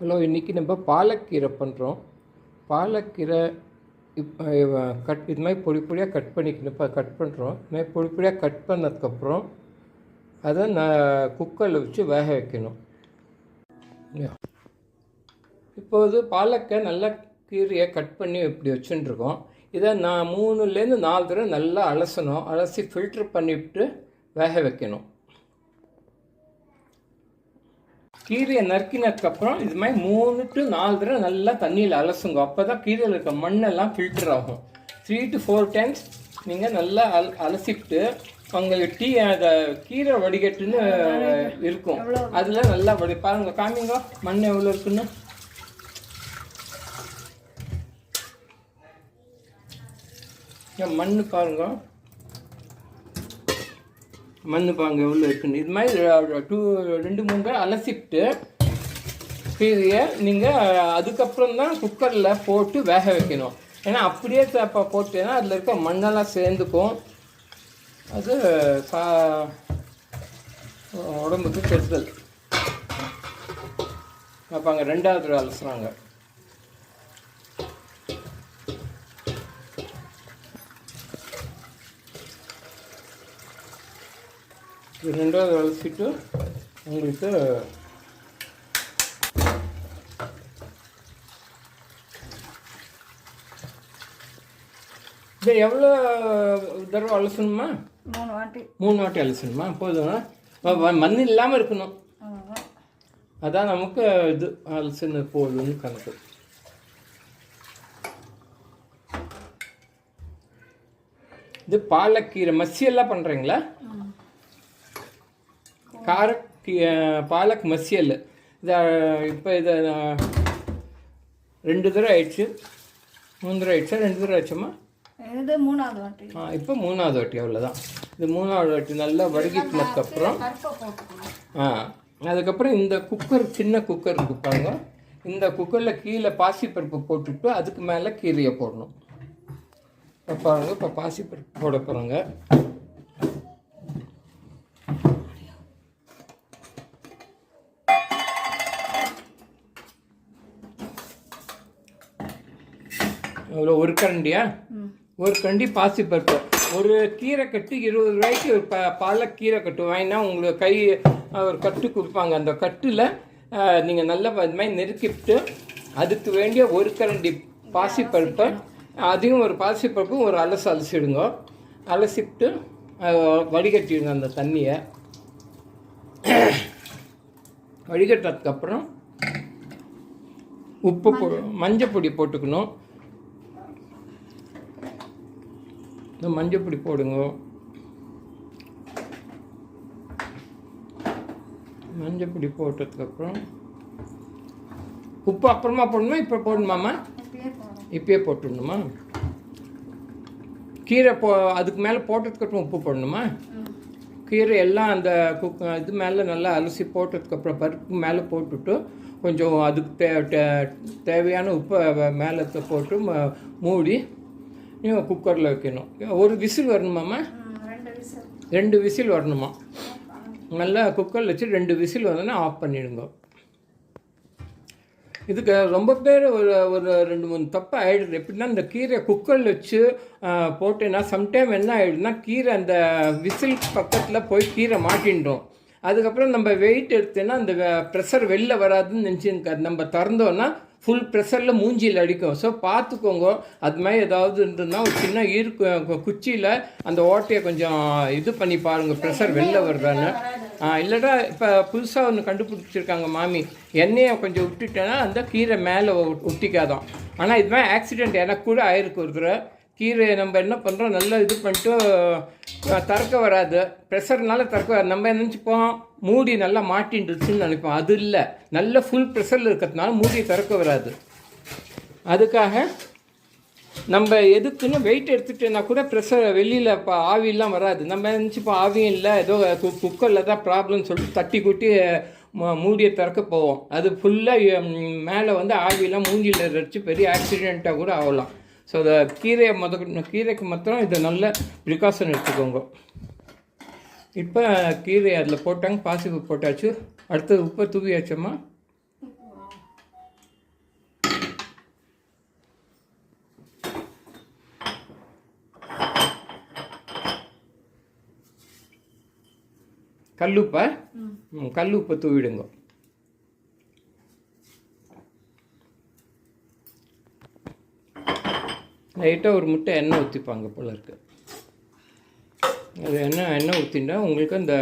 Hello இன்றைக்கி நம்ம பாலக்கீரை பண்ணுறோம் பாலக்கீரை இப்போ கட் இது மாதிரி பொடி பொடியாக கட் பண்ணிக்கணும். இப்போ கட் பண்ணுறோம் இது மாதிரி பொடி பொடியாக கட் பண்ணதுக்கப்புறம் அதை நான் குக்கரில் வச்சு வேக வைக்கணும். இப்போது பாலக்கை நல்லா கீரையை கட் பண்ணி இப்படி வச்சுட்டுருக்கோம். இதை நான் மூணுலேருந்து நாலு தடவை நல்லா அலசணும். அலசி ஃபில்ட்ரு பண்ணிவிட்டு வேக வைக்கணும். கீரையை நறுக்கினதுக்கப்புறம் இது மாதிரி மூணு டு நாலு தடவை நல்லா தண்ணியில் அலசுங்க. அப்போ தான் கீரையில் இருக்க மண்ணெல்லாம் ஃபில்டர் ஆகும். த்ரீ டு ஃபோர் டைம்ஸ் நீங்கள் நல்லா அல் அலசிட்டு உங்களுக்கு டீ அந்த கீரை வடிகட்டுன்னு இருக்கும். அதில் நல்லா வடி பாருங்க காமிங்க. மண் எவ்வளோ இருக்குன்னு? ஏன் மண் பாருங்க. மண் பாருங்க இருக்குன்னு. இது மாதிரி டூ ரெண்டு மூணு தடவை அலசிட்டு கீரையை நீங்கள் அதுக்கப்புறம் தான் குக்கரில் போட்டு வேக வைக்கணும். ஏன்னா அப்படியே இப்போ போட்டேன்னா அதில் இருக்க மண்ணெல்லாம் சேர்ந்துக்கும். அது சா உடம்புக்கு கெடுதல். பார்ப்பாங்க ரெண்டாவது அலசுகிறாங்க ரெண்டாவது அலசிட்டு உங்களுக்கு இது எவ்வளோ தடவை அலசணுமா? மூணு வாட்டி. மூணு வாட்டி அலசணுமா? போதும்? மண் இல்லாமல் இருக்கணும். அதான் நமக்கு இது. அலசுன்னு போதும்னு கணக்கு. இது பாலக்கீரை மசியெல்லாம் பண்ணுறீங்களா கார பாலக் மசியல் இதை இப்போ இதை ரெண்டு தடவை ஆயிடுச்சு. மூணு தடவை ஆயிடுச்சா? ரெண்டு தடவை ஆயிடுச்சுமா? இது மூணாவது வாட்டி? ஆ இப்போ மூணாவது வாட்டி அவ்வளோதான் இது மூணாவது வாட்டி நல்லா போட்டுக்கணும். ஆ அதுக்கப்புறம் இந்த குக்கர் சின்ன குக்கர் இருக்கு பாருங்க. இந்த குக்கரில் கீழே பாசிப்பருப்பு போட்டுட்டு அதுக்கு மேலே கீரையை போடணும். இப்போ பாருங்க இப்போ பாசிப்பருப்பு போட போகிறோங்க எவ்வளோ ஒரு கரண்டியா? ஒரு கண்டி பாசிப்பருப்பு ஒரு கீரை கட்டு இருபது ரூபாய்க்கு ஒரு ப பாலக்கீரை கட்டு வாங்கினா உங்களுக்கு கை ஒரு கட்டு கொடுப்பாங்க. அந்த கட்டில் நீங்கள் நல்லா இது மாதிரி நெருக்கிவிட்டு அதுக்கு வேண்டிய ஒரு கரண்டி பாசிப்பருப்பை அதையும் ஒரு பாசிப்பருப்பும் ஒரு அலசு அலசிடுங்க. அலசிட்டு வடிகட்டிடுங்க அந்த தண்ணியை. வடிகட்டதுக்கப்புறம் உப்பு போ மஞ்சள் பொடி போட்டுக்கணும். இந்த மஞ்சள் பொடி போடுங்க. மஞ்சள் பொடி போட்டதுக்கப்புறம் உப்பு அப்புறமா போடணுமா? இப்போ போடணுமாம்மா? இப்பயே போட்டுடணுமா? கீரை போ அதுக்கு மேலே போட்டதுக்கப்புறம் உப்பு போடணுமா? கீரை எல்லாம் அந்த குக் இது மேலே நல்லா அலசி போட்டதுக்கப்புறம் பருப்பு மேலே போட்டுட்டு கொஞ்சம் அதுக்கு தே தேவையான உப்பை மேலே போட்டு மூடி நீங்கள் குக்கரில் வைக்கணும். ஒரு விசில் வரணுமாம்மா? ரெண்டு விசில். வரணுமா? நல்லா குக்கரில் வச்சு ரெண்டு விசில் வந்தோன்னா ஆஃப் பண்ணிடுங்க. இதுக்கு ரொம்ப பேர் ஒரு ஒரு ரெண்டு மூணு தப்பு ஆயிடுது. எப்படின்னா இந்த கீரை குக்கரில் வச்சு போட்டேன்னா சம்டைம் என்ன ஆயிடுதுன்னா கீரை அந்த விசில் பக்கத்தில் போய் கீரை மாட்டின்றோம். அதுக்கப்புறம் நம்ம வெயிட் எடுத்தேன்னா அந்த ப்ரெஷர் வெளில வராதுன்னு நினச்சி நம்ம திறந்தோன்னா ஃபுல் ப்ரெஷரில் மூஞ்சியில் அடிக்கும். ஸோ பார்த்துக்கோங்க. அது மாதிரி ஏதாவது இருந்ததுன்னா ஒரு சின்ன ஈர்க்கு குச்சியில் அந்த ஓட்டையை கொஞ்சம் இது பண்ணி பாருங்கள் ப்ரெஷர் வெளில வருதான்னு இல்லைடா இப்போ புதுசாக ஒன்று கண்டுபிடிச்சிருக்காங்க மாமி. எண்ணெயை கொஞ்சம் விட்டுட்டேன்னா அந்த கீரை மேலே ஒட்டிக்காதான். ஆனால் இது மாதிரி ஆக்சிடெண்ட் எனக்கு கூட ஆயிருக்கு ஒரு தடவை. கீரையை நம்ம என்ன பண்ணுறோம் நல்லா இது பண்ணிட்டு தறக்க திறக்க வராது. ப்ரெஷர்னால திறக்க வராது. நம்ம நினச்சிப்போம் மூடி நல்லா மாட்டின்றுச்சுன்னு நினைப்போம். அது இல்லை. நல்ல ஃபுல் ப்ரெஷரில் இருக்கிறதுனால மூடி திறக்க வராது. அதுக்காக நம்ம எதுக்குன்னு வெயிட் எடுத்துகிட்டேன்னா கூட ப்ரெஷர் வெளியில் இப்போ ஆவியெல்லாம் வராது. நம்ம நினச்சிப்போம் ஆவியும் இல்லை. ஏதோ கு குக்கரில் தான் ப்ராப்ளம் சொல்லிட்டு தட்டி கூட்டி மூடியை திறக்க போவோம். அது ஃபுல்லாக மேலே வந்து ஆவியெல்லாம் மூஞ்சியில் வச்சு பெரிய ஆக்சிடெண்ட்டாக கூட ஆகலாம். ஸோ அதை கீரையை மொத கீரைக்கு மாத்திரம் இதை நல்ல ப்ரிகாஷன் எடுத்துக்கோங்க. இப்போ கீரை அதில் போட்டாங்க பாசிப்பு போட்டாச்சு. அடுத்தது உப்பை தூவியாச்சம்மா கல்லுப்பை கல் உப்பை தூவிடுங்க. லைட்டாக ஒரு முட்டை எண்ணெய் ஊற்றிப்பாங்க போல இருக்கு. அது எண்ணெய் எண்ணெய் ஊற்றினா உங்களுக்கு அந்த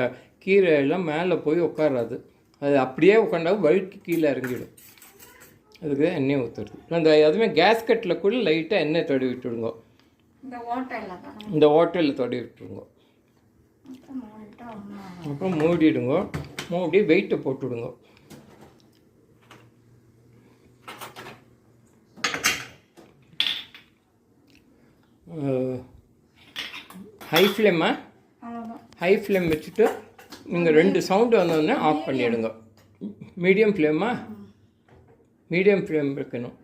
கீரை எல்லாம் மேலே போய் உட்காராது. அது அப்படியே உட்காந்தா வழுக்கி கீழே இறங்கிடும். அதுக்கு எண்ணெய் ஊற்றுறது அந்த அதுவுமே கேஸ்கட்டில் கூட லைட்டாக எண்ணெய் தடவி விட்டுடுங்க. இந்த ஹோட்டலில் தடவி விட்டுருங்க அப்புறம் மூடிடுங்க. மூடி வெயிட்டை போட்டுவிடுங்க ஹை ஃப்ளேமா ஹை ஃப்ளேம் வச்சுட்டு நீங்கள் ரெண்டு சவுண்டு வந்தோடனே ஆஃப் பண்ணிவிடுங்க மீடியம் ஃப்ளேமா மீடியம் ஃப்ளேம் வைக்கணும்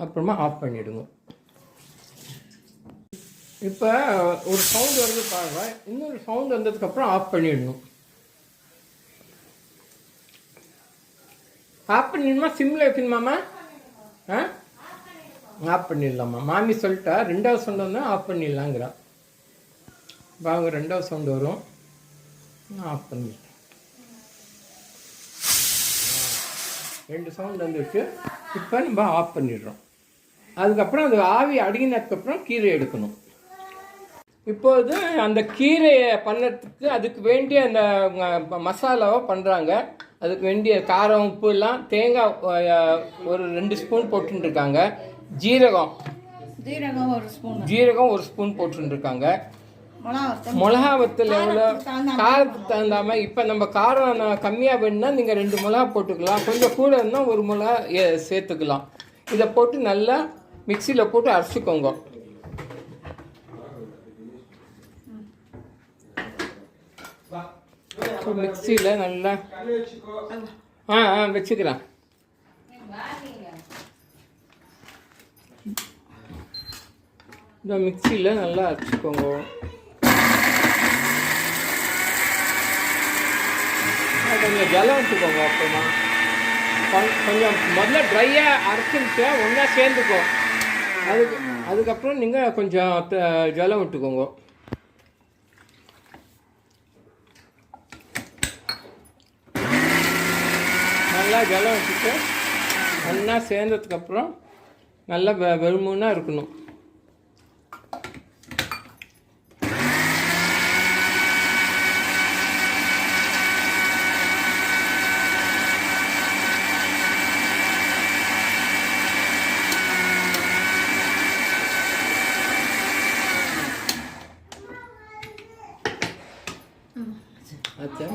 அப்புறமா ஆஃப் பண்ணிவிடுங்க இப்போ ஒரு சவுண்ட் வருது பாருங்க. இன்னொரு சவுண்ட் வந்ததுக்கப்புறம் ஆஃப் பண்ணிடணும் ஆஃப் பண்ணிடணுமா? சிம்மில் வைக்கணுமாம்மா ஆ? ஆஃப் பண்ணிடலாமா? மாமி சொல்லிட்டா ரெண்டாவது சவுண்ட் வந்தால் ஆஃப் பண்ணிடலாங்கிறா. அவங்க ரெண்டாவது சவுண்டு வரும். நான் ஆஃப் பண்ணிட்டேன். ரெண்டு சவுண்ட் வந்துருக்கு இப்போ நம்ம ஆஃப் பண்ணிடுறோம். அதுக்கப்புறம் அது ஆவி அடங்கினதுக்கப்புறம் கீரை எடுக்கணும். இப்போது அந்த கீரையை பண்ணுறதுக்கு அதுக்கு வேண்டிய அந்த மசாலாவை பண்ணுறாங்க அதுக்கு வேண்டிய காரம் உப்பு எல்லாம் தேங்காய் ஒரு ரெண்டு ஸ்பூன் போட்டுருக்காங்க ஜீரகம். ஜீரகம் ஒரு ஸ்பூன். ஜீரகம் ஒரு ஸ்பூன் போட்டுருக்காங்க மிளகா வத்தல். எவ்வளோ? காரத்துக்கு தகுந்த தகுந்தாம இப்போ நம்ம காரம் கம்மியாக வேணும்னா நீங்கள் ரெண்டு மிளகா போட்டுக்கலாம். கொஞ்சம் கூட இருந்தால் ஒரு மிளகா சேர்த்துக்கலாம். இதை போட்டு நல்லா மிக்சியில் போட்டு அரைச்சிக்கோங்க. மிக்சியில் நல்லா ஆ ஆ வச்சுக்கிறேன். இந்த மிக்சியில் நல்லா அரைச்சிக்கோங்க. கொஞ்சம் ஜலம் விட்டுக்கோங்க அப்புறமா. கொஞ்சம் முதல்ல ட்ரையாக அரைச்சிட்டு ஒன்றா சேர்ந்துக்கும் அதுக்கு அதுக்கப்புறம் நீங்கள் கொஞ்சம் ஜலம் விட்டுக்கோங்க. நல்லா ஜலம் விட்டுட்டு ஒன்றா சேர்ந்ததுக்கப்புறம் நல்லா வெ வெறுமுன்னா இருக்கணும். ஆச்சா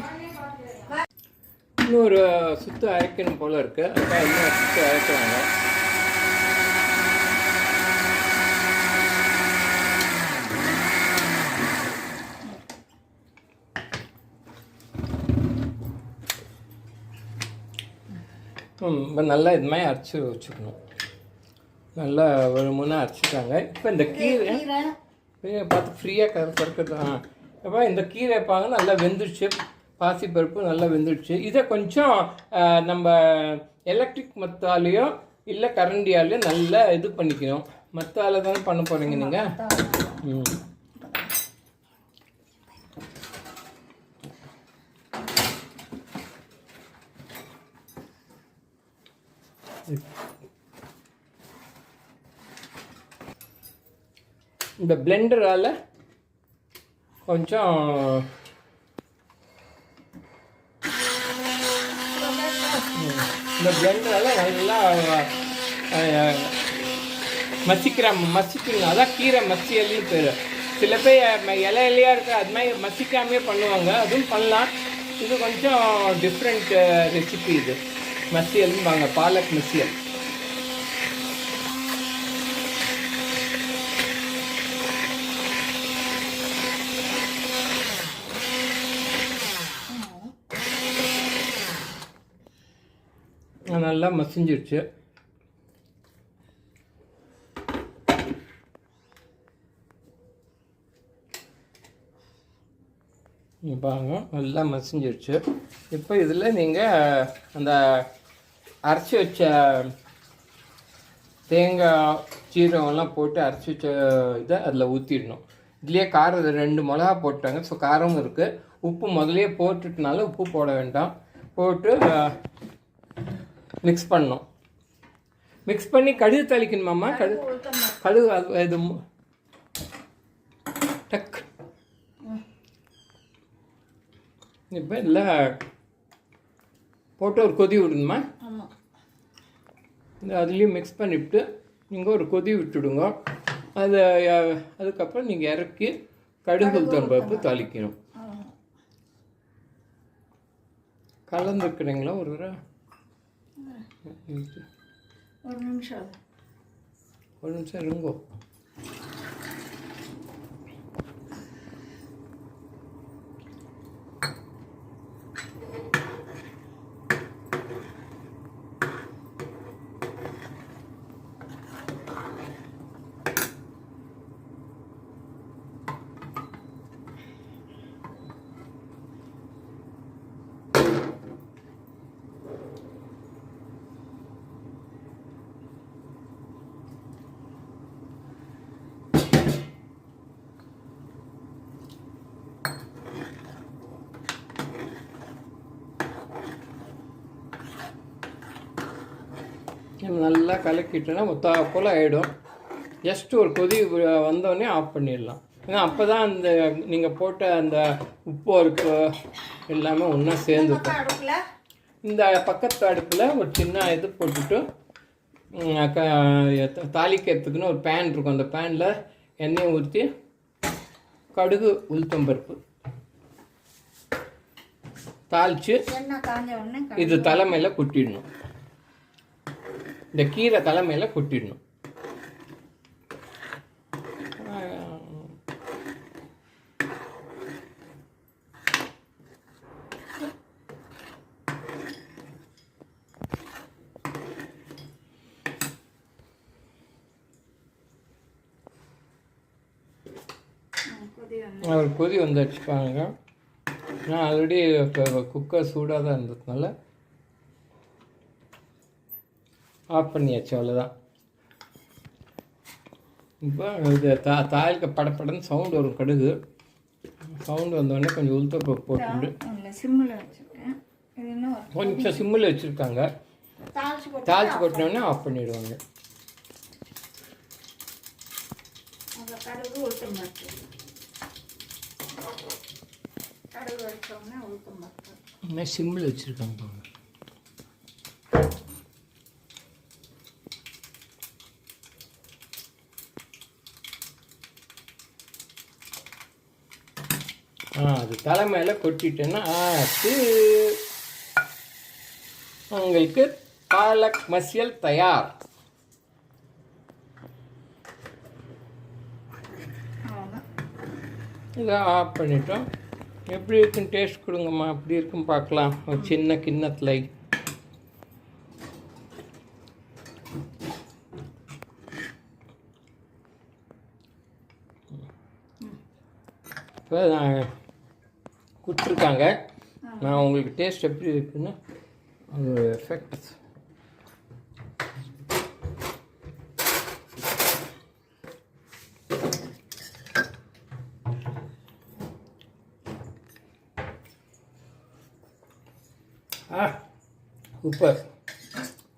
இன்னொரு சுத்து அரைக்கணும் போல இருக்கு. அதான் இன்னும் சுத்து அரைக்கிறாங்க இப்போ நல்லா இது மாதிரி அரைச்சி வச்சுக்கணும். நல்லா ஒரு மூணு அரைச்சிட்டாங்க. இப்போ இந்த கீரை பார்த்து ஃப்ரீயாக கற கறக்கிறது ஆ அப்போ இந்த கீரை பாங்க நல்லா வெந்துடுச்சு பாசிப்பருப்பு நல்லா வெந்துடுச்சு இதை கொஞ்சம் நம்ம எலக்ட்ரிக் மத்தாலேயோ இல்லை கரண்டியாலேயோ நல்லா இது பண்ணிக்கணும். மத்தால தானே பண்ண போகிறீங்க நீங்கள் ம். இந்த பிளெண்டரால் கொஞ்சம் இந்த பிளெண்டரால் நல்லா மசிக்கிற மசிக்கணும். அதான் கீரை மசியல்னு பேர். சில பேர் இலை இலையாக இருக்க அது மாதிரி மசிக்காமே பண்ணுவாங்க. அதுவும் பண்ணலாம். இது கொஞ்சம் டிஃப்ரெண்ட் ரெசிபி இது. மசியல்னு வாங்க. பாலக் மசியல். நல்லா மசிஞ்சிருச்சு. பாருங்க நல்லா மசிஞ்சிருச்சு. இப்போ இதில் நீங்கள் அந்த அரைச்சி வச்ச தேங்காய் சீரகம்லாம் போட்டு அரைச்சி வச்ச இதை அதில் ஊற்றிடணும் இதுலேயே காரம் ரெண்டு மிளகா போட்டாங்க ஸோ காரமும் இருக்குது உப்பு முதலே போட்டுட்டனால உப்பு போட வேண்டாம். போட்டு மிக்ஸ் பண்ணோம் மிக்ஸ் பண்ணி கடுகு தாளிக்கணுமாம்மா கடுகு கடுகு அது இது டக் இப்போ இல்லை போட்டு ஒரு கொதி விடணுமா? இந்த அதுலேயும் மிக்ஸ் பண்ணிவிட்டு நீங்கள் ஒரு கொதி விட்டுடுங்க. அது அதுக்கப்புறம் நீங்கள் இறக்கி கடுகு உளுத்தம் பருப்பு தாளிக்கணும். கலந்துருக்குறீங்களா ஒரு தடவை? ஒரு நிமிஷம் ஒரு நிமிஷம் இருங்கோ நல்லா கலக்கிட்டோன்னா முத்தா போல் ஆகிடும் ஜஸ்ட் ஒரு கொதி வந்தோடனே ஆஃப் பண்ணிடலாம். ஏன்னா அப்போ தான் அந்த நீங்கள் போட்ட அந்த உப்பு இருக்கு எல்லாமே ஒன்றா அடுப்பில்? இந்த பக்கத்து அடுப்பில் ஒரு சின்ன இது போட்டுட்டு தாளிக்கிறதுக்குன்னு ஒரு பேன் இருக்கும். அந்த பேனில் எண்ணெயை ஊற்றி கடுகு உளுத்தம் பருப்பு தாளித்து இது தலைமையில் கொட்டிடணும். இந்த கீரை தலைமையில் கொட்டிடணும். ம், கொதி வந்து ஒரு கொதி வந்துடுச்சு பாருங்க நான் ஆல்ரெடி குக்கர் சூடாக தான் இருந்ததுனால ஆஃப் பண்ணியாச்சு அவ்வளோதான் இப்போ இது தா தாளிக்க படப்படன்னு சவுண்ட் வரும் கடுகு. சவுண்டு வந்தோடனே கொஞ்சம் சிம்மில் இன்னும் ஒரு கொஞ்சம் சிம்மில் வச்சுருக்காங்க. தாளிச்சு போட்டு கொட்டினோடனே ஆஃப் பண்ணிடுவாங்க. அந்த கடுகு உளுத்தம் பருப்பு கடுகு வச்சோடனே உளுத்தம் பருப்பு இன்னும் சிம்மில் வச்சுருக்காங்க பாருங்க ஆ அது தலை மேலே கொட்டிட்டேன்னா அது உங்களுக்கு பாலக் மசியல் தயார். இதை ஆஃப் பண்ணிட்டோம். எப்படி இருக்குன்னு டேஸ்ட் கொடுங்கம்மா. அப்படி இருக்குன்னு பார்க்கலாம். ஒரு சின்ன கிண்ணத்தில். இப்போ நான் கொடுத்துருக்காங்க. நான் உங்களுக்கு டேஸ்ட் எப்படி இருக்குன்னு அது எஃபெக்ட் ஆ சூப்பர்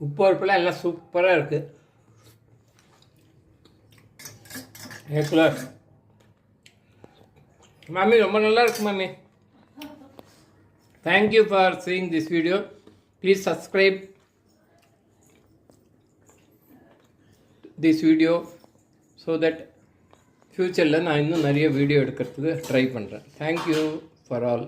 உப்பு பருப்புலாம் எல்லாம் சூப்பராக இருக்குது ஏக்குலர் மாமி ரொம்ப நல்லா இருக்கு மாமி. Thank you for seeing this video please subscribe this video so that ஃப்யூச்சரில் நான் இன்னும் நிறைய வீடியோ எடுக்கிறதுக்கு ட்ரை பண்ணுறேன் தேங்க்யூ ஃபார் ஆல்